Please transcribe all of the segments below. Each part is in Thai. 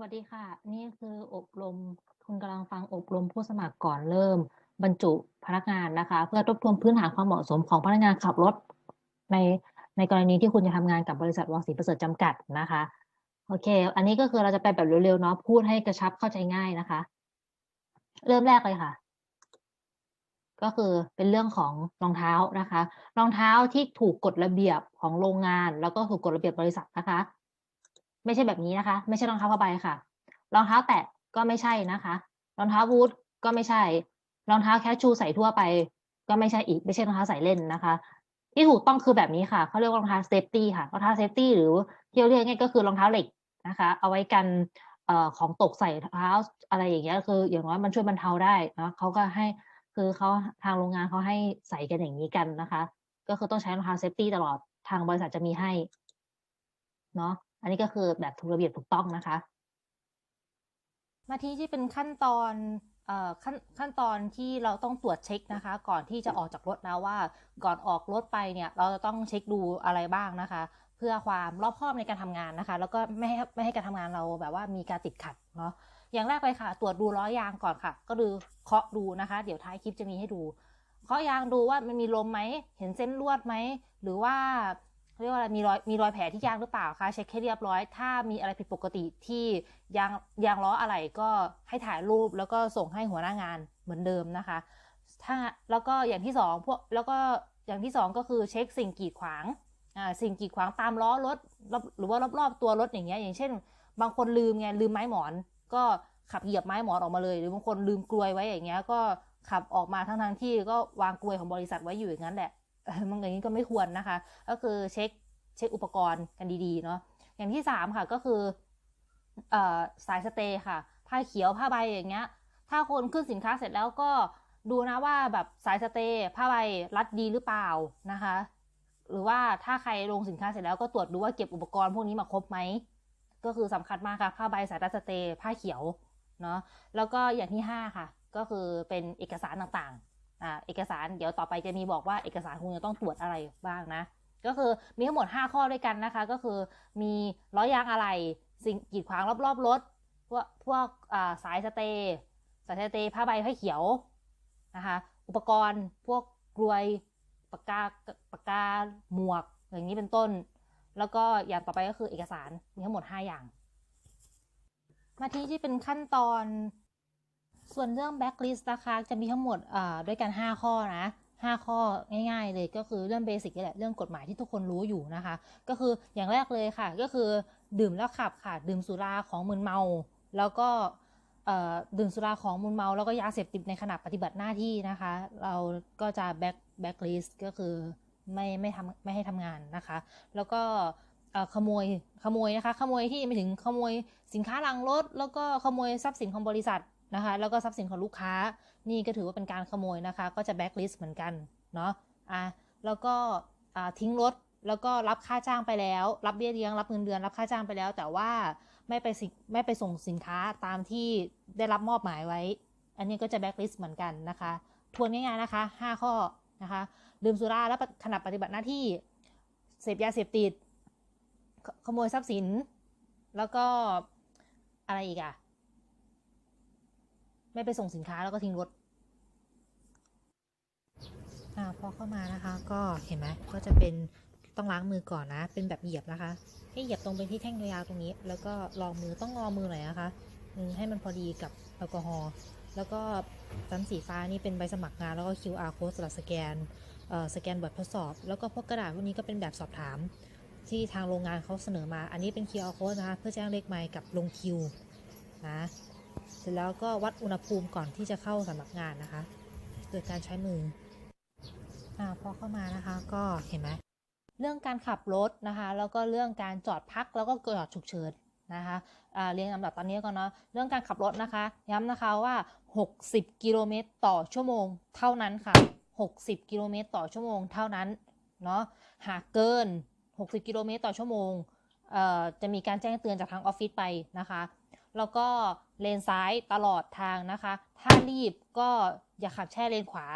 วัสดีค่ะ นี่คืออบรมคุณกำลังฟังอบรมผู้สมัครก่อนเริ่ม บรรจุพนักงานนะคะ เพื่อทบทวนพื้นฐานความเหมาะสมของพนักงานขับรถ ในในกรณีที่คุณจะทำงานกับบริษัทวังศรีประเสริฐจำกัดนะคะโอเค อันนี้ก็คือเราจะไปแบบเร็วๆเนาะพูดให้กระชับเข้าใจง่ายนะคะ เริ่มแรกเลยค่ะ ก็คือเป็นเรื่องของรองเท้านะคะ รองเท้าที่ถูกกฎระเบียบของโรงงาน แล้วก็ถูกกฎระเบียบบริษัทนะคะ ไม่ใช่แบบนี้นะคะ ไม่ใช่รองเท้าผ้าใบค่ะ รองเท้าแตะก็ไม่ใช่นะคะ รองเท้าบูทก็ไม่ใช่ รองเท้าแคชชูใส่ทั่วไป ก็ไม่ใช่อีก ไม่ใช่รองเท้าใส่เล่นนะคะ ที่ถูกต้องคือแบบนี้ค่ะเขาเรียกว่ารองเท้าเซฟตี้ค่ะรองเท้าเซฟตี้หรือที่เราเรียกง่ายก็คือรองเท้าเหล็กนะคะ เอาไว้กันเอ่อของตกใส่เท้าอะไรอย่างเงี้ยคือ อย่างน้อยมันช่วยบรรเทาได้นะเขาก็ให้คือเขาทางโรงงานเขาให้ใส่กันอย่างนี้กันนะคะ ก็คือต้องใช้รองเท้าเซฟตี้ตลอดทางบริษัทจะมีให้เนาะ อันนี้ก็คือแบบถูกระเบียบถูกต้องนะคะ มาที่ที่เป็นขั้นตอนเอ่อขั้นขั้นตอนที่เราต้องตรวจเช็คนะคะ ก่อนที่จะออกจากรถนะว่า ก่อนออกรถไปเนี่ยเราจะต้องเช็คดูอะไรบ้างนะคะ เพื่อความรอบคอบในการทำงานนะคะ แล้วก็ไม่ให้ไม่ให้การทำงานเราแบบว่ามีการติดขัดเนาะอย่างแรกเลยค่ะ ตรวจดูล้อยางก่อนค่ะ ก็คือเคาะดูนะคะ เดี๋ยวท้ายคลิปจะมีให้ดูเคาะยางดูว่ามันมีลมไหมเห็นเส้นลวดไหมหรือว่า เรียกว่าอะไรมีรอยมีรอยแผลที่ยางหรือเปล่าคะเช็คให้เรียบร้อย ถ้ามีอะไรผิดปกติที่ยางยางล้ออะไรก็ให้ถ่ายรูปแล้วก็ส่งให้หัวหน้างานเหมือนเดิมนะคะ ถ้าแล้วก็อย่างที่สองพวกแล้วก็อย่างที่สองก็คือเช็คสิ่งกีดขวางอ่าสิ่งกีดขวางตามล้อรถหรือว่ารอบๆตัวรถอย่างเงี้ยอย่างเช่น บางคนลืมไงลืมไม้หมอน ก็ขับเหยียบไม้หมอนออกมาเลย หรือบางคนลืมกลวยไว้อย่างเงี้ยก็ขับออกมาทั้งทงที่ก็วางกลวยของบริษัทไว้อยู่อย่างนั้นแหละ มันอย่างนี้ก็ไม่ควรนะคะ ก็คือเช็คเช็คอุปกรณ์กันดีๆเนาะอย่างที่สามค่ะก็คือเอ่อสายสเตย์ค่ะ ผ้าเขียวผ้าใบอย่างเงี้ย ถ้าคนขึ้นสินค้าเสร็จแล้วก็ดูนะว่าแบบสายสเตย์ผ้าใบรัดดีหรือเปล่านะคะ หรือว่าถ้าใครลงสินค้าเสร็จแล้วก็ตรวจดูว่าเก็บอุปกรณ์พวกนี้มาครบไหมก็คือสำคัญมากค่ะ ผ้าใบสายรัดสเตย์ผ้าเขียวเนาะแล้วก็อย่างที่ห้าค่ะ ก็คือเป็นเอกสารต่าง อ่าเอกสารเดี๋ยวต่อไปจะมีบอกว่าเอกสารคุณจะต้องตรวจอะไรบ้างนะ ก็คือมีทั้งหมด 5 ข้อด้วยกันนะคะ ก็คือมีล้อยางอะไรสิ่งกีดขวางรอบๆรถพวกพวกสายสเตย์สายสเตย์ผ้าใบผ้าเขียวนะคะอุปกรณ์พวกกลวยปากกาปากกาหมวกอย่างนี้เป็นต้น แล้วก็อย่างต่อไปก็คือเอกสารมีทั้งหมด 5 อย่าง มาที่ที่เป็นขั้นตอน ส่วนเรื่องแบ็กลิสต์นะคะ จะมีทั้งหมดด้วยกัน 5 ข้อนะ 5 ข้อง่ายๆ เลยก็คือเรื่องเบสิกนี่แหละ เรื่องกฎหมายที่ทุกคนรู้อยู่นะคะ ก็คืออย่างแรกเลยค่ะ ก็คือดื่มแล้วขับค่ะ ดื่มสุราของมึนเมา แล้วก็ดื่มสุราของมึนเมา แล้วก็ยาเสพติดในขณะปฏิบัติหน้าที่นะคะ เราก็จะแบ็กแบ็กลิสต์ก็คือไม่ไม่ทำไม่ให้ทำงานนะคะ แล้วก็ขโมยขโมยนะคะ ขโมยที่ไม่ถึงขโมยสินค้าลังรถ แล้วก็ขโมยทรัพย์สินของบริษัท นะคะ แล้วก็ทรัพย์สินของลูกค้า นี่ก็ถือว่าเป็นการขโมยนะคะ ก็จะแบ็กลิสต์เหมือนกัน เนาะอะแล้วก็ทิ้งรถ แล้วก็รับค่าจ้างไปแล้ว รับเบี้ยเลี้ยง รับเงินเดือน รับค่าจ้างไปแล้ว แต่ว่าไม่ไปไม่ไปส่งสินค้าตามที่ได้รับมอบหมายไว้ อันนี้ก็จะแบ็กลิสต์เหมือนกันนะคะ ทวนง่ายๆนะคะ 5 ข้อนะคะ ดื่มสุราแล้วขณะปฏิบัติหน้าที่ เสพยาเสพติด ขโมยทรัพย์สิน แล้วก็อะไรอีกอะ ไม่ไปส่งสินค้าแล้วก็ทิ้งรถอ่าพอเข้ามานะคะ ก็เห็นไหมก็จะเป็นต้องล้างมือก่อนนะ เป็นแบบเหยียบนะคะ ให้เหยียบตรงไปที่แท่งยาวตรงนี้ แล้วก็ลองมือต้องงอมือหน่อยนะคะให้มันพอดีกับแอลกอฮอล์แล้วก็สันสีฟ้านี่เป็นใบสมัครงานแล้วก็ QR code สำหรับสแกนสแกนบททดสอบ แล้วก็พวกกระดาษพวกนี้ก็เป็นแบบสอบถาม ที่ทางโรงงานเขาเสนอมา อันนี้เป็น QR code นะคะ เพื่อแจ้งเลขไมล์กับลงคิวนะ ร็จแล้วก็วัดอุณหภูมิก่อนที่จะเข้าสำนักงานนะคะ โดยการใช้มืออพอเข้ามานะคะก็เห็นไหมเรื่องการขับรถนะคะ แล้วก็เรื่องการจอดพักแล้วก็จอดฉุกเฉินนะคะเรียงลำดับตอนนี้ก่อนเนาะเรื่องการขับรถนะคะ ย้ำนะคะว่า 60 กิโลเมตรต่อชั่วโมงเท่านั้นค่ะ 60 กิโลเมตรต่อชั่วโมงเท่านั้นเนาะหากเกิน 60 กิโลเมตรต่อชั่วโมงจะมีการแจ้งเตือนจากทางออฟฟิศไปนะคะ แล้วก็เลนซ้ายตลอดทางนะคะ ถ้ารีบก็อย่าขับแช่เลนขวา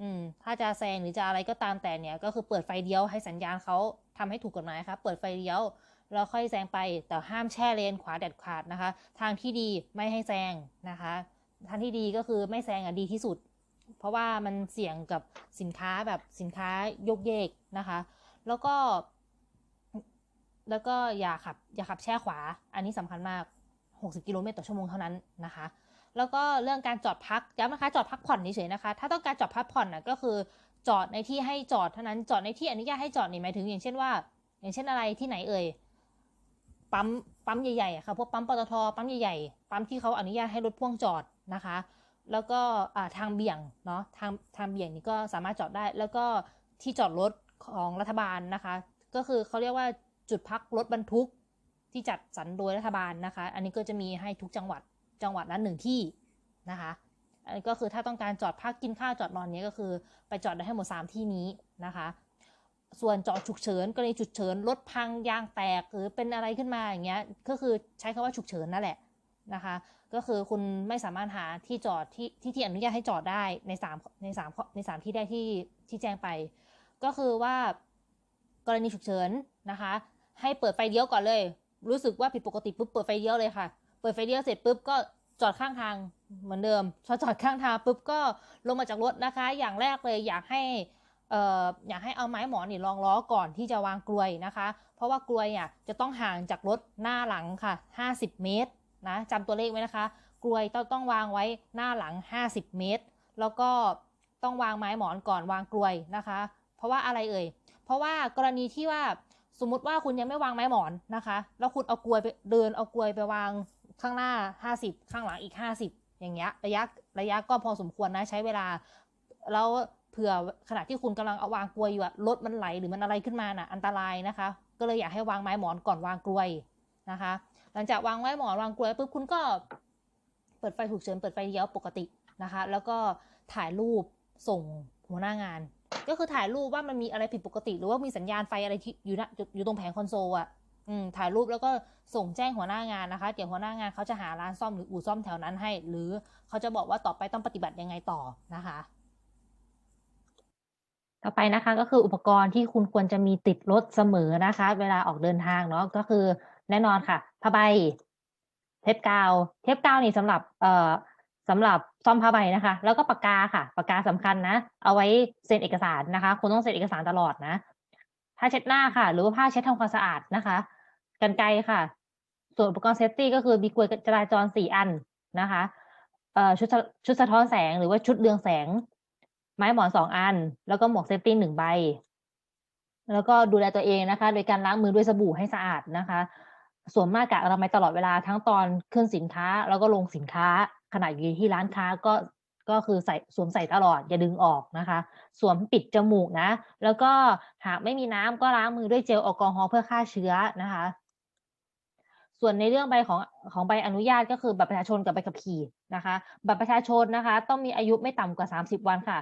อืม ถ้าจะแซงหรือจะอะไรก็ตามแต่เนี่ย ก็คือเปิดไฟเลี้ยวให้สัญญาณเขาทำให้ถูกกฎหมายครับเปิดไฟเลี้ยวแล้วค่อยแซงไป แต่ห้ามแช่เลนขวาเด็ดขาดนะคะ ทางที่ดีไม่ให้แซงนะคะ ทางที่ดีก็คือไม่แซงอะดีที่สุด เพราะว่ามันเสี่ยงกับสินค้าแบบสินค้ายกเยกนะคะ แล้วก็ แล้วก็อย่าขับ อย่าขับแช่ขวา อันนี้สำคัญมาก 60 กิโลเมตรต่อชั่วโมงเท่านั้นนะคะ แล้วก็เรื่องการจอดพักย้ำนะคะจอดพักผ่อนเฉยๆนะคะ ถ้าต้องการจอดพักผ่อนนะก็คือจอดในที่ให้จอดเท่านั้นจอดในที่อนุญาตให้จอดนี่หมายถึงอย่างเช่นว่า อย่างเช่นอะไรที่ไหนเอ่ยปั๊มปั๊มใหญ่ๆค่ะพวกปั๊มปตทปั๊มใหญ่ๆปั๊มที่เขาอนุญาตให้รถพ่วงจอดนะคะ แล้วก็ทางเบี่ยงเนาะทางทางเบี่ยงนี่ก็สามารถจอดได้ แล้วก็ที่จอดรถของรัฐบาลนะคะ ก็คือเขาเรียกว่าจุดพักรถบรรทุก ที่จัดสรรโดยรัฐบาลนะคะ อันนี้ก็จะมีให้ทุกจังหวัดจังหวัดละหนึ่งที่นะคะอันนี้ก็คือถ้าต้องการจอดพักกินข้าวจอดนอนเนี้ยก็คือ ไปจอดได้ให้หมด 3 ที่นี้นะคะ ส่วนจอดฉุกเฉินกรณีฉุกเฉินรถพังยางแตกหรือเป็นอะไรขึ้นมาอย่างเงี้ยก็คือใช้คำว่าฉุกเฉินนั่นแหละนะคะ ก็คือคุณไม่สามารถหาที่จอดที่ที่ที่อนุญาตให้จอดได้ใน3ใน3ใน3ที่ได้ที่ที่แจ้งไป ก็คือว่ากรณีฉุกเฉินนะคะ ให้เปิดไฟเลี้ยวก่อนเลย รู้สึกว่าผิดปกติปุ๊บเปิดไฟเลี้ยวเลยค่ะ เปิดไฟเลี้ยวเสร็จปุ๊บก็จอดข้างทางเหมือนเดิมพอจอดข้างทางปุ๊บก็ลงมาจากรถนะคะ อย่างแรกเลยอยากให้เอ่ออยากให้เอาไม้หมอนนี่รองล้อก่อนที่จะวางกลวยนะคะ เพราะว่ากลวยอะจะต้องห่างจากรถหน้าหลังค่ะ 50 เมตรนะจำตัวเลขไว้นะคะ กลวยต้องต้องวางไว้หน้าหลัง 50 เมตร แล้วก็ต้องวางไม้หมอนก่อนวางกลวยนะคะ เพราะว่าอะไรเอ่ย เพราะว่ากรณีที่ว่า สมมุติว่าคุณยังไม่วางไม้หมอนนะคะ แล้วคุณเอากลวยไปเดินเอากลวยไปวางข้างหน้า 50 ข้างหลังอีก 50 อย่างเงี้ยระยะระยะก็พอสมควรนะใช้เวลา แล้วเผื่อขณะที่คุณกำลังเอาวางกลวยอยู่อะรถมันไหลหรือมันอะไรขึ้นมาน่ะอันตรายนะคะ ก็เลยอยากให้วางไม้หมอนก่อนวางกลวยนะคะ หลังจากวางไม้หมอนวางกลวยปุ๊บคุณก็เปิดไฟฉุกเฉินเปิดไฟเลี้ยวปกตินะคะ แล้วก็ถ่ายรูปส่งหัวหน้างาน ก็คือถ่ายรูปว่ามันมีอะไรผิดปกติ หรือว่ามีสัญญาณไฟอะไรที่อยู่นะอยู่ตรงแผงคอนโซลอะอืมถ่ายรูปแล้วก็ส่งแจ้งหัวหน้างานนะคะเดี๋ยวหัวหน้างานเขาจะหาร้านซ่อมหรืออู่ซ่อมแถวนั้นให้ หรือเขาจะบอกว่าต่อไปต้องปฏิบัติยังไงต่อนะคะ ต่อไปนะคะ ก็คืออุปกรณ์ที่คุณควรจะมีติดรถเสมอนะคะ เวลาออกเดินทางเนาะก็คือแน่นอนค่ะผ้าใบเทปกาว เทปกาวนี่สำหรับเอ่อสำหรับ ซ่อมผ้าใบนะคะ แล้วก็ปากกาค่ะ ปากกาสำคัญนะ เอาไว้เซ็นเอกสารนะคะคุณต้องเซ็นเอกสารตลอดนะผ้าเช็ดหน้าค่ะ หรือว่าผ้าเช็ดทำความสะอาดนะคะกันไกค่ะ ส่วนอุปกรณ์เซฟตี้ก็คือมีกลวยจราจรสี่อันนะคะชุดชุดสะท้อนแสงหรือว่าชุดเรืองแสง ไม้หมอนสองอัน แล้วก็หมวกเซฟตี้หนึ่งใบ แล้วก็ดูแลตัวเองนะคะ โดยการล้างมือด้วยสบู่ให้สะอาดนะคะสวมหน้ากากอนามัยตลอดเวลาทั้งตอนขึ้นสินค้า แล้วก็ลงสินค้า ขณะอยู่ที่ร้านค้าก็ก็คือใส่สวมใส่ตลอดอย่าดึงออกนะคะ สวมปิดจมูกนะ แล้วก็หากไม่มีน้ำก็ล้างมือด้วยเจลแอลกอฮอล์เพื่อฆ่าเชื้อนะคะ ส่วนในเรื่องใบของของใบอนุญาตก็คือบัตรประชาชนกับใบขับขี่นะคะบัตรประชาชนนะคะ ต้องมีอายุไม่ต่ำกว่า 30 วันค่ะ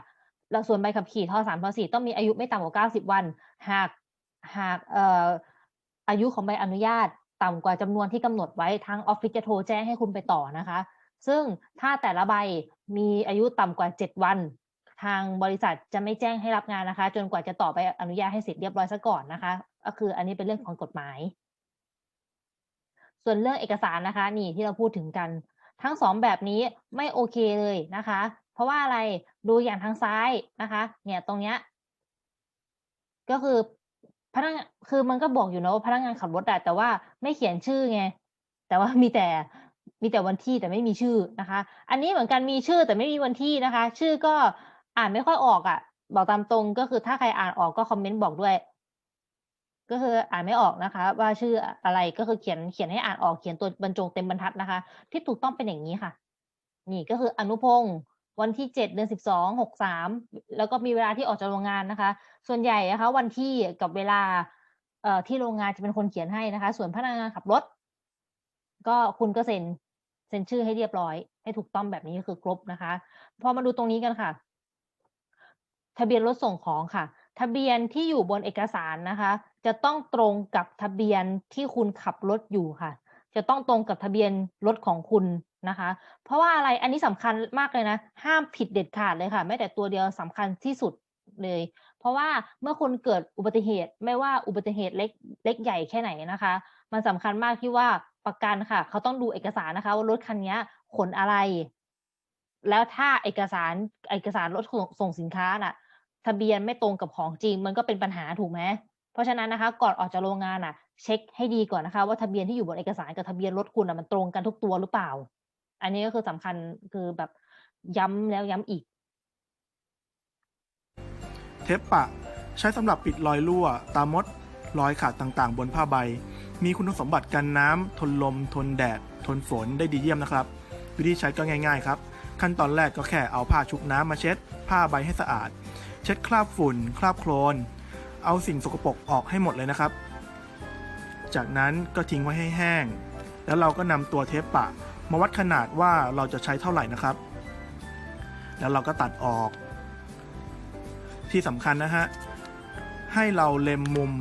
แล้วส่วนใบขับขี่ทอสามทสี่ต้องมีอายุไม่ต่ำกว่า 90 วัน หากหากเอ่ออายุของใบอนุญาตต่ำกว่าจำนวนที่กำหนดไว้ทางออฟฟิศจะโทรแจ้งให้คุณไปต่อนะคะ ซึ่งถ้าแต่ละใบมีอายุต่ำกว่า 7 วัน ทางบริษัทจะไม่แจ้งให้รับงานนะคะ จนกว่าจะต่อไปอนุญาตให้เสร็จเรียบร้อยซะก่อนนะคะ ก็คืออันนี้เป็นเรื่องของกฎหมาย ส่วนเรื่องเอกสารนะคะ นี่ที่เราพูดถึงกัน ทั้งสองแบบนี้ไม่โอเคเลยนะคะ เพราะว่าอะไรดูอย่างทางซ้ายนะคะ เนี่ยตรงเนี้ยก็คือพนักงานคือมันก็บอกอยู่นะว่าพนักงานขับรถอะแต่ว่าไม่เขียนชื่อไงแต่ว่ามีแต่ มีแต่วันที่แต่ไม่มีชื่อนะคะ อันนี้เหมือนกันมีชื่อแต่ไม่มีวันที่นะคะ ชื่อก็อ่านไม่ค่อยออกอะ่ะ บอกตามตรงก็คือถ้าใครอ่านออกก็คอมเมนต์บอกด้วย ก็คืออ่านไม่ออกนะคะ ว่าชื่ออะไรก็คือเขียนเขียนให้อ่านออกเขียนตัวบรรจงเต็มบรรทัดนะคะ ที่ถูกต้องเป็นอย่างนี้ค่ะ นี่ก็คืออนุพงศ์วันที่เจ็ดเดือนสิบสองหกสามแล้วก็มีเวลาที่ออกจากโรงงานนะคะ ส่วนใหญ่นะคะ วันที่กับเวลาที่โรงงานจะเป็นคนเขียนให้นะคะ ส่วนพนักงานขับรถ ก็คุณก็เซ็นเซ็นชื่อให้เรียบร้อย ให้ถูกต้องแบบนี้ก็คือครบนะคะ พอมาดูตรงนี้กันค่ะ ทะเบียนรถส่งของค่ะ ทะเบียนที่อยู่บนเอกสารนะคะ จะต้องตรงกับทะเบียนที่คุณขับรถอยู่ค่ะ จะต้องตรงกับทะเบียนรถของคุณนะคะ เพราะว่าอะไรอันนี้สำคัญมากเลยนะ ห้ามผิดเด็ดขาดเลยค่ะแม้แต่ตัวเดียวสำคัญที่สุดเลย เพราะว่าเมื่อคุณเกิดอุบัติเหตุไม่ว่าอุบัติเหตุเล็กเล็กใหญ่แค่ไหนนะคะ มันสำคัญมากที่ว่า ประกันค่ะ เขาต้องดูเอกสารนะคะ ว่ารถคันนี้ขนอะไร แล้วถ้าเอกสารเอกสารรถส่งส่งสินค้าน่ะ ทะเบียนไม่ตรงกับของจริง มันก็เป็นปัญหาถูกไหมเพราะฉะนั้นนะคะ ก่อนออกจากโรงงานน่ะ เช็คให้ดีก่อนนะคะ ว่าทะเบียนที่อยู่บนเอกสารกับทะเบียนรถคุณน่ะมันตรงกันทุกตัวหรือเปล่า อันนี้ก็คือสำคัญคือแบบย้ำแล้วย้ำอีก เทปปะ ใช้สำหรับปิดรอยรั่ว ตามดรอยขาดต่างๆ บนผ้าใบ มีคุณสมบัติกันน้ำทนลม ทนแดด ทนฝนได้ดีเยี่ยมนะครับ วิธีใช้ก็ง่ายๆครับ ขั้นตอนแรกก็แค่เอาผ้าชุบน้ำมาเช็ด ผ้าใบให้สะอาด เช็ดคราบฝุ่น คราบโคลน เอาสิ่งสกปรกออกให้หมดเลยนะครับ จากนั้นก็ทิ้งไว้ให้แห้ง แล้วเราก็นำตัวเทปปะ มาวัดขนาดว่าเราจะใช้เท่าไหร่นะครับ แล้วเราก็ตัดออก ที่สำคัญนะฮะให้เราเล็มมุม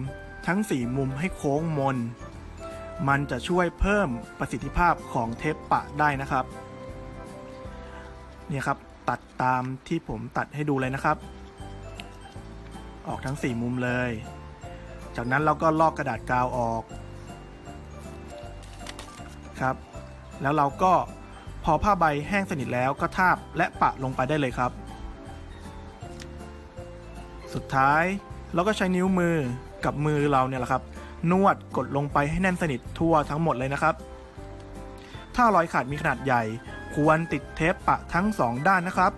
ทั้ง 4 มุมให้โค้งมน มันจะช่วยเพิ่มประสิทธิภาพของเทปปะได้นะครับเนี่ยครับตัดตามที่ผมตัดให้ดูเลยนะครับ ออกทั้ง 4 มุมเลย จากนั้นเราก็ลอกกระดาษกาวออกครับ แล้วเราก็พอผ้าใบแห้งสนิทแล้วก็ทาบและปะลงไปได้เลยครับ สุดท้ายเราก็ใช้นิ้วมือกับมือเราเนี่ยแหละครับ นวดกดลงไปให้แน่นสนิททั่วทั้งหมดเลยนะครับ ถ้ารอยขาดมีขนาดใหญ่ ควรติดเทปปะทั้งสองด้านนะครับ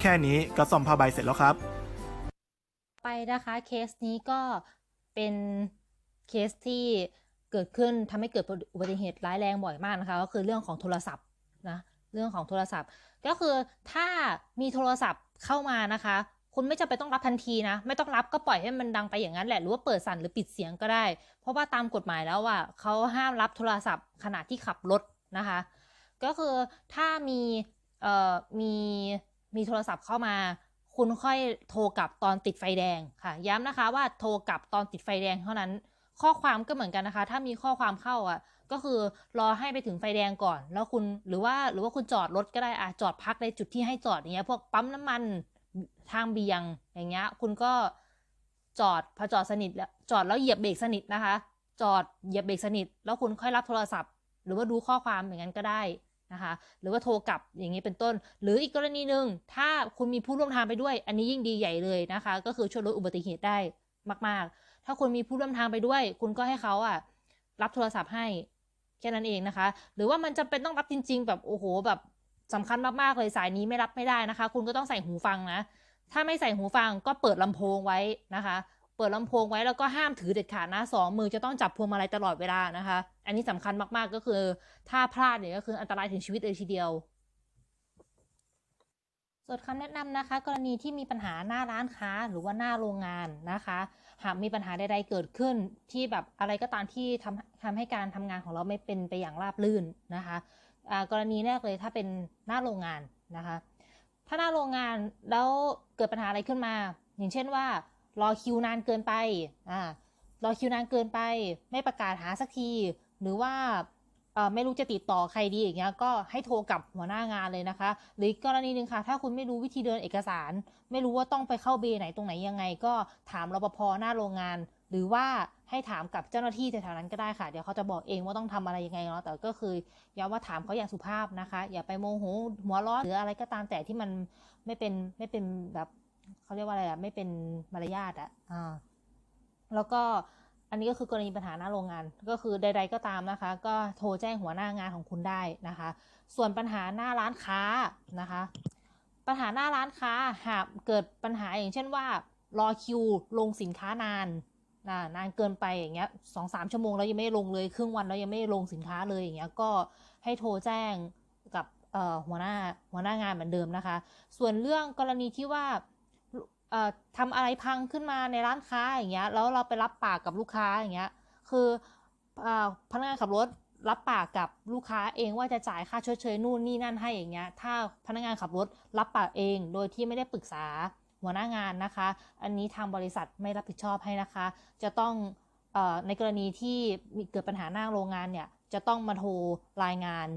แค่นี้ก็ซ่อมผ้าใบเสร็จแล้วครับ ไปนะคะเคสนี้ก็เป็นเคสที่เกิดขึ้นทำให้เกิดอุบัติเหตุร้ายแรงบ่อยมากนะคะ ก็คือเรื่องของโทรศัพท์นะเรื่องของโทรศัพท์ ก็คือถ้ามีโทรศัพท์เข้ามานะคะ คุณไม่จำเป็นต้องรับทันทีนะ ไม่ต้องรับก็ปล่อยให้มันดังไปอย่างนั้นแหละ หรือว่าเปิดสั่นหรือปิดเสียงก็ได้ เพราะว่าตามกฎหมายแล้วอะเขาห้ามรับโทรศัพท์ขณะที่ขับรถนะคะ ก็คือถ้ามีเอ่อมีมีโทรศัพท์เข้ามา คุณค่อยโทรกลับตอนติดไฟแดงค่ะ ย้ำนะคะว่าโทรกลับตอนติดไฟแดงเท่านั้น ข้อความก็เหมือนกันนะคะ ถ้ามีข้อความเข้าอะก็คือรอให้ไปถึงไฟแดงก่อน แล้วคุณหรือว่าหรือว่าคุณจอดรถก็ได้อะจอดพักในจุดที่ให้จอดอย่างเงี้ยพวกปั๊มน้ำมัน ทางเบี่ยงอย่างเงี้ย คุณก็จอดพอจอดสนิทแล้วจอดแล้วเหยียบเบรกสนิทนะคะ จอดเหยียบเบรกสนิท แล้วคุณค่อยรับโทรศัพท์ หรือว่าดูข้อความอย่างนั้นก็ได้นะคะ หรือว่าโทรกลับอย่างนี้เป็นต้น หรืออีกกรณีหนึ่งถ้าคุณมีผู้ร่วมทางไปด้วย อันนี้ยิ่งดีใหญ่เลยนะคะ ก็คือช่วยลดอุบัติเหตุได้มาก ๆ ถ้าคุณมีผู้ร่วมทางไปด้วย คุณก็ให้เขาอะรับโทรศัพท์ให้แค่นั้นเองนะคะ หรือว่ามันจำเป็นต้องรับจริง ๆ แบบโอ้โหแบบ สำคัญมากๆเลยสายนี้ไม่รับไม่ได้นะคะ คุณก็ต้องใส่หูฟังนะ ถ้าไม่ใส่หูฟังก็เปิดลำโพงไว้นะคะ เปิดลำโพงไว้แล้วก็ห้ามถือเด็ดขาดนะสองมือจะต้องจับพวงมาลัยตลอดเวลานะคะ อันนี้สำคัญมากๆก็คือ ถ้าพลาดเนี่ยก็คืออันตรายถึงชีวิตเลยทีเดียวส่วนคำแนะนำนะคะ กรณีที่มีปัญหาหน้าร้านค้าหรือว่าหน้าโรงงานนะคะ หากมีปัญหาใดๆเกิดขึ้นที่แบบอะไรก็ตามที่ทำทำให้การทำงานของเราไม่เป็นไปอย่างราบรื่นนะคะ กรณีแรกเลยถ้าเป็นหน้าโรงงานนะคะ ถ้าหน้าโรงงานแล้วเกิดปัญหาอะไรขึ้นมา อย่างเช่นว่า รอคิวนานเกินไปอ่ารอคิวนานเกินไป ไม่ประกาศหาสักที หรือว่าไม่รู้จะติดต่อใครดีอย่างเงี้ยก็ให้โทรกับหัวหน้างานเลยนะคะ หรือกกรณีหนึ่งค่ะ ถ้าคุณไม่รู้วิธีเดินเอกสาร ไม่รู้ว่าต้องไปเข้าเบไหนตรงไหนยังไง ก็ถามรปภหน้าโรงงาน หรือว่าให้ถามกับเจ้าหน้าที่แถวๆนั้นก็ได้ค่ะ เดี๋ยวเขาจะบอกเองว่าต้องทำอะไรยังไงเนาะแต่ก็คือย้ำว่าถามเขาอย่างสุภาพนะคะ อย่าไปโมโหหัวร้อนหรืออะไรก็ตามแต่ที่มันไม่เป็นไม่เป็นแบบเขาเรียกว่าอะไรอะไม่เป็นมารยาทอะอ่าแล้วก็อันนี้ก็คือกรณีปัญหาหน้าโรงงาน ก็คือใด ๆก็ตามนะคะ ก็โทรแจ้งหัวหน้างานของคุณได้นะคะ ส่วนปัญหาหน้าร้านค้านะคะ ปัญหาหน้าร้านค้าหากเกิดปัญหาอย่างเช่นว่า รอคิวลงสินค้านาน นะนานเกินไปอย่างเงี้ยสองสามชั่วโมงแล้วยังไม่ลงเลยครึ่งวันแล้วยังไม่ลงสินค้าเลยอย่างเงี้ยก็ให้โทรแจ้งกับหัวหน้าหัวหน้างานเหมือนเดิมนะคะ ส่วนเรื่องกรณีที่ว่าเอ่อทำอะไรพังขึ้นมาในร้านค้าอย่างเงี้ยแล้วเราไปรับปากกับลูกค้าอย่างเงี้ยคืออพนักงานขับรถรับปากกับลูกค้าเองว่าจะจ่ายค่าชดเชยนู่นนี่นั่นให้อย่างเงี้ยถ้าพนักงานขับรถรับปากเองโดยที่ไม่ได้ปรึกษา หัวหน้างานนะคะ อันนี้ทางบริษัทไม่รับผิดชอบให้นะคะ จะต้องอในกรณีที่มีเกิดปัญหาหน้าโรงงานเนี่ยจะต้องมาโทรรายงาน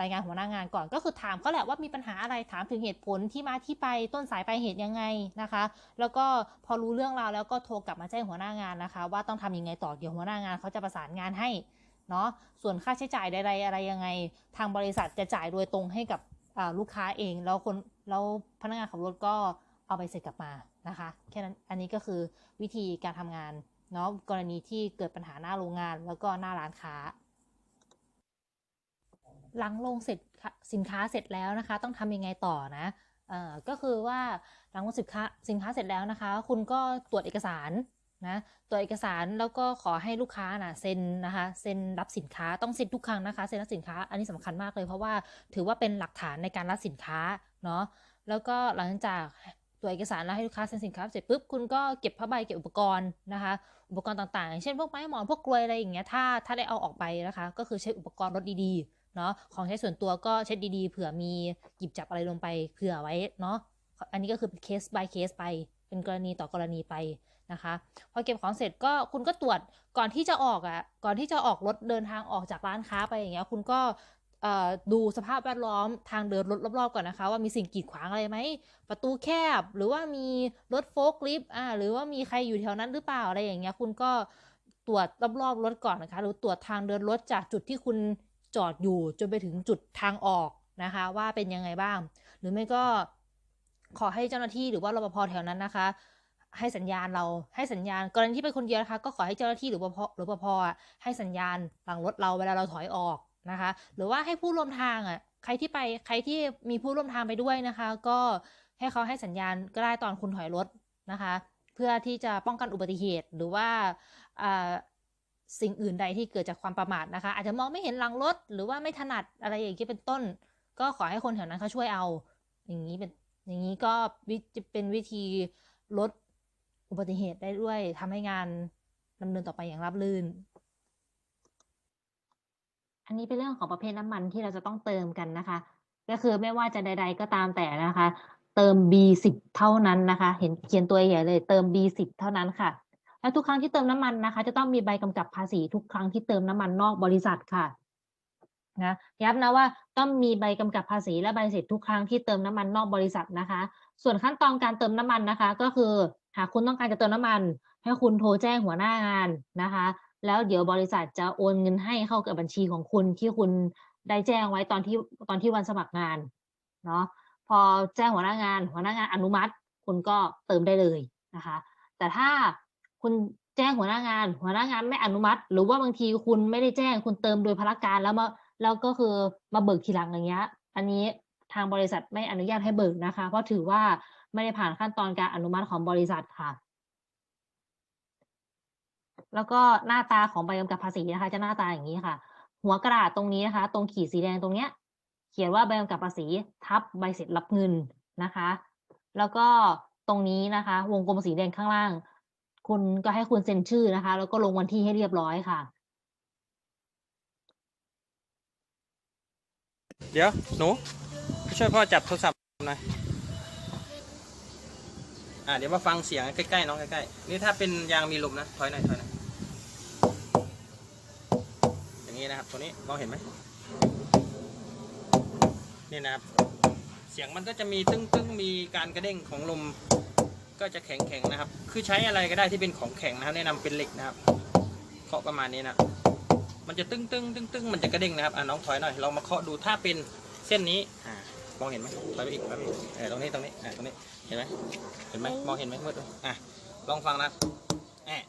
รายงานหัวหน้างานก่อนก็คือถามเขาแหละว่ามีปัญหาอะไรถามถึงเหตุผลที่มาที่ไปต้นสายปลายเหตุยังไงนะคะ แล้วก็พอรู้เรื่องราวแล้วก็โทรกลับมาแจ้งหัวหน้างานนะคะ ว่าต้องทำยังไงต่อเดี๋ยวหัวหน้างานเขาจะประสานงานให้เนาะส่วนค่าใช้จ่ายใดๆอะไรยังไง ทางบริษัทจะจ่ายโดยตรงให้กับลูกค้าเอง แล้วคนแล้วพนักงานขับรถก็ เอาไปเสร็จกลับมานะคะ แค่นั้นอันนี้ก็คือวิธีการทำงานเนาะกรณีที่เกิดปัญหาหน้าโรงงานแล้วก็หน้าร้านค้า หลังลงเสร็จสินค้าเสร็จแล้วนะคะ ต้องทำยังไงต่อนะเอ่อก็คือว่าหลังลงสินค้าสินค้าเสร็จแล้วนะคะ คุณก็ตรวจเอกสารนะตรวจเอกสารแล้วก็ขอให้ลูกค้านะเซ็นนะคะเซ็นรับสินค้าต้องเซ็นทุกครั้งนะคะเซ็นรับสินค้าอันนี้สำคัญมากเลยเพราะว่าถือว่าเป็นหลักฐานในการรับสินค้าเนาะแล้วก็หลังจาก ตรวเอกสารแล้วให้ลูกค้าเซ็นสินค้าเสร็จปุ๊บคุณก็เก็บผ้าใบเก็บอุปกรณ์นะคะอุปกรณ์ต่างๆ เช่นพวกไม้หมอนพวกกลวยอะไรอย่างเงี้ยถ้าถ้าได้เอาออกไปนะคะ ก็คือใช้อุปกรณ์รถดีๆเนาะของใช้ส่วนตัวก็เช็ดดีๆ เผื่อมีหยิบจับอะไรลงไปเผื่อไว้เนาะอันนี้ก็คือเป็นเคส by เคสไป เป็นกรณีต่อกรณีไปนะคะพอเก็บของเสร็จก็คุณก็ตรวจก่อนที่จะออกอะ่ะก่อนที่จะออกรถเดินทางออกจากร้านค้าไปอย่างเงี้ยคุณก็ ดูสภาพแวดล้อมทางเดินรถรอบๆก่อนนะคะ ว่ามีสิ่งกีดขวางอะไรไหม ประตูแคบหรือว่ามีรถโฟล์คลิฟต์อ่าหรือว่ามีใครอยู่แถวนั้นหรือเปล่าอะไรอย่างเงี้ย คุณก็ตรวจรอบๆรถก่อนนะคะ หรือตรวจทางเดินรถจากจุดที่คุณจอดอยู่จนไปถึงจุดทางออกนะคะ ว่าเป็นยังไงบ้าง หรือไม่ก็ขอให้เจ้าหน้าที่หรือว่ารปภแถวนั้นนะคะ ให้สัญญาณเราให้สัญญาณกรณีที่เป็นคนเดียวนะคะ ก็ขอให้เจ้าหน้าที่หรือรปภหรือรปภให้สัญญาณหลังรถเราเวลาเราถอยออก นะคะ หรือว่าให้ผู้ร่วมทางอะใครที่ไปใครที่มีผู้ร่วมทางไปด้วยนะคะ ก็ให้เขาให้สัญญาณก็ได้ตอนคุณถอยรถนะคะ เพื่อที่จะป้องกันอุบัติเหตุหรือว่าสิ่งอื่นใดที่เกิดจากความประมาทนะคะ อาจจะมองไม่เห็นหลังรถ หรือว่าไม่ถนัดอะไรอย่างนี้เป็นต้น ก็ขอให้คนแถวนั้นเขาช่วยเอา อย่างนี้เป็นอย่างนี้ก็จะเป็นวิธีลดอุบัติเหตุได้ด้วยทำให้งานดำเนินต่อไปอย่างราบรื่น อันนี้เป็นเรื่องของประเภทน้ำมันที่เราจะต้องเติมกันนะคะ ก็คือไม่ว่าจะใด ๆ ก็ตามแต่นะคะ เติม B10 เท่านั้นนะคะ เห็นเขียนตัวใหญ่เลยเติม B10 เท่านั้นค่ะ และทุกครั้งที่เติมน้ำมันนะคะ จะต้องมีใบกำกับภาษีทุกครั้งที่เติมน้ำมันนอกบริษัทค่ะนะย้ำนะว่าต้องมีใบกำกับภาษีและใบเสร็จทุกครั้งที่เติมน้ำมันนอกบริษัทนะคะ ส่วนขั้นตอนการเติมน้ำมันนะคะ ก็คือหากคุณต้องการจะเติมน้ำมัน ให้คุณโทรแจ้งหัวหน้างานนะคะ แล้วเดี๋ยวบริษัทจะโอนเงินให้เข้ากับบัญชีของคุณที่คุณได้แจ้งไว้ตอนที่ตอนที่วันสมัครงานเนาะพอแจ้งหัวหน้างาน หัวหน้างานอนุมัติ คุณก็เติมได้เลยนะคะ แต่ถ้าคุณแจ้งหัวหน้างาน หัวหน้างานไม่อนุมัติ หรือว่าบางทีคุณไม่ได้แจ้งคุณเติมโดยพละการแล้วมาแล้วก็คือมาเบิกทีหลังอย่างเงี้ย อันนี้ทางบริษัทไม่อนุญาตให้เบิกนะคะ เพราะถือว่าไม่ได้ผ่านขั้นตอนการอนุมัติของบริษัทค่ะ แล้วก็หน้าตาของใบกำกับภาษีนะคะ จะหน้าตาอย่างนี้ค่ะ หัวกระดาษตรงนี้นะคะ ตรงขีดสีแดงตรงเนี้ย เขียนว่าใบกำกับภาษีทับใบเสร็จรับเงินนะคะ แล้วก็ตรงนี้นะคะ วงกลมสีแดงข้างล่าง คุณก็ให้คุณเซ็นชื่อนะคะ แล้วก็ลงวันที่ให้เรียบร้อยค่ะ เดี๋ยว หนูช่วยพ่อจับโทรศัพท์หน่อย อ่าเดี๋ยวมาฟังเสียงใกล้ๆน้องใกล้ๆ นี่ถ้าเป็นยางมีลมนะ ถอยหน่อยถอยหน่อย อย่าง นี้นะครับ ตัวนี้มองเห็นไหมนี่นะครับ เสียงมันก็จะมีตึ้งๆมีการกระเด้งของลม ก็จะแข็งๆนะครับ คือใช้อะไรก็ได้ที่เป็นของแข็งนะครับ แนะนำเป็นเหล็กนะครับเคาะประมาณนี้นะมันจะตึ้งตึ้งตึ้งตึ้งมันจะกระเด้งนะครับอะน้องถอยหน่อยเรามาเคาะดูถ้าเป็นเส้นนี้อ่ามองเห็นไหมถอยไปอีกถอยไปอีกเออตรงนี้ตรงนี้อ่าตรงนี้เห็นไหมเห็นไหมมองเห็นไหมมืดไหมอะลองฟังนะแอะ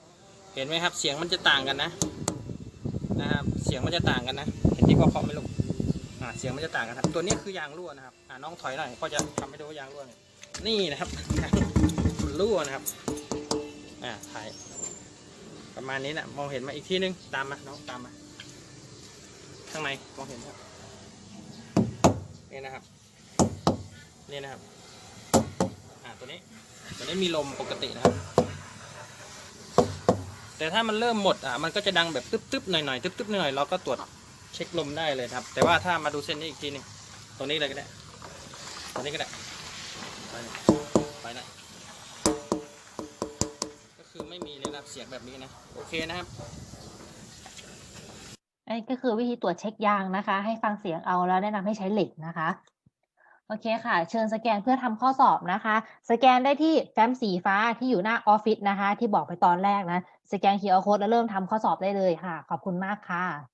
เห็นไหมครับ เสียงมันจะต่างกันนะ นะครับ เสียงมันจะต่างกันนะ เห็นที่พ่อเคาะไหมลูกอ่าเสียงมันจะต่างกันครับ ตัวนี้คือยางรั่วนะครับ อ่าน้องถอยหน่อยพ่อจะทำให้ดูว่ายางรั่วนี่นะครับมันรั่วนะครับ อ่าถ่ายประมาณนี้นะมองเห็นมาอีกทีนึง ตามมา น้องตามมาข้างในมองเห็นครับนี่นะครับนี่นะครับ อ่าตัวนี้ ตัวนี้มีลมปกตินะครับ แต่ถ้ามันเริ่มหมดอะมันก็จะดังแบบตึ๊บๆหน่อยๆตึ๊บๆหน่อยๆเราก็ตรวจเช็คลมได้เลยครับ แต่ว่าถ้ามาดูเส้นนี้อีกทีนึงตรงนี้เลยก็ได้ตรงนี้ก็ได้ไปหน่อยไปหน่อยก็คือไม่มีเลยนะครับเสียงแบบนี้นะโอเคนะครับนนี้ก็คือวิธีตรวจเช็คยางนะคะ ให้ฟังเสียงเอาแล้วแนะนำให้ใช้เหล็กนะคะ โอเคค่ะ เชิญสแกนเพื่อทำข้อสอบนะคะ สแกนได้ที่แฟ้มสีฟ้าที่อยู่หน้าออฟฟิศนะคะ ที่บอกไปตอนแรกนะ สแกน QR code แล้วเริ่มทำข้อสอบได้เลยค่ะ ขอบคุณมากค่ะ